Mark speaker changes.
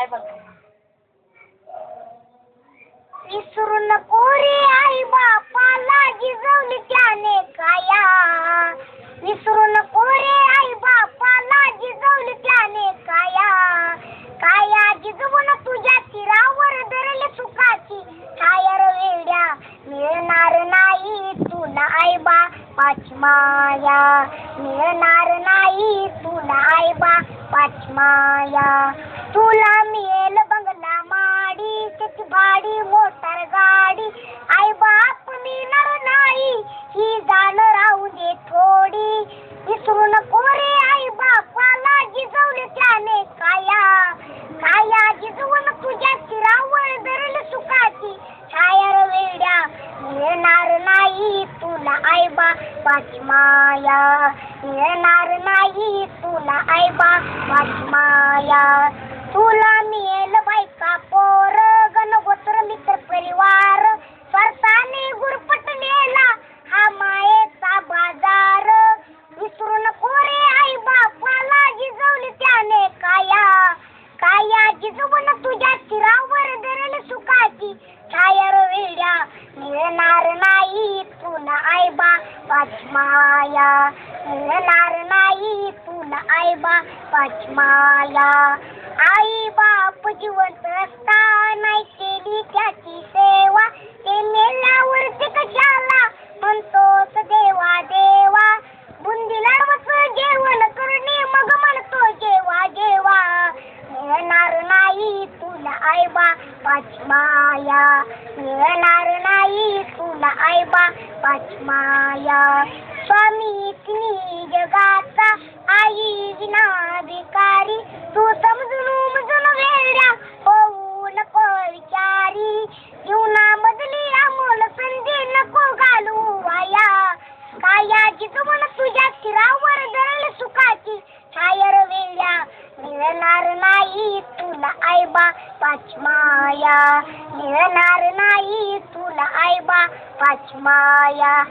Speaker 1: आहे बघ
Speaker 2: विसरू नको रे आई बापाला जिजवली त्याने काया विसरू नको रे आई बापाला जिजवली त्याने काया काया जिजवून तुझ्या तीरावर धरले सुखाची. छायर वेड्या मिळणार नाही तुला आई बापाची माया. मिळणार नाही तुला आई बापाची माया. तुला येल बंगला माडी त्याची भाडी मोटर गाडी. आई बाप मिळणार नाही ही जाण राहू दे थोडी. विसरू नको रे आई बापाला जिजवले त्याने काया. काया जिजवून तुझ्या शिरावर धरल सुखाची. छायर वेड्या मिळणार नाही तुला आई बापाची माया. मिळणार नाही तुला आई बापाची माया. शिराव शिरावर सुखाची छायर वेड्या मिळणार नाही पुन्हा आईबा. बापाची मिळणार नाही पुन्हा आईबा. बापाची आई बाप जिवंत नाही केली त्याची माया मिळणार नाही तुला आईबा बापाची माया स्वामी तिन्ही जगाचा आई विनाधिकारी तू समजून उमजून वेड्या होऊ नको विचारी जीवनामधली अमोल संधी नको घालू वाया काया जिजवून तुझ्या शिरावर धरल सुखाची छायर वेड्या मिळणार नाही तुला आई बापाची माया मिळणार नाही तुला आई बापाची माया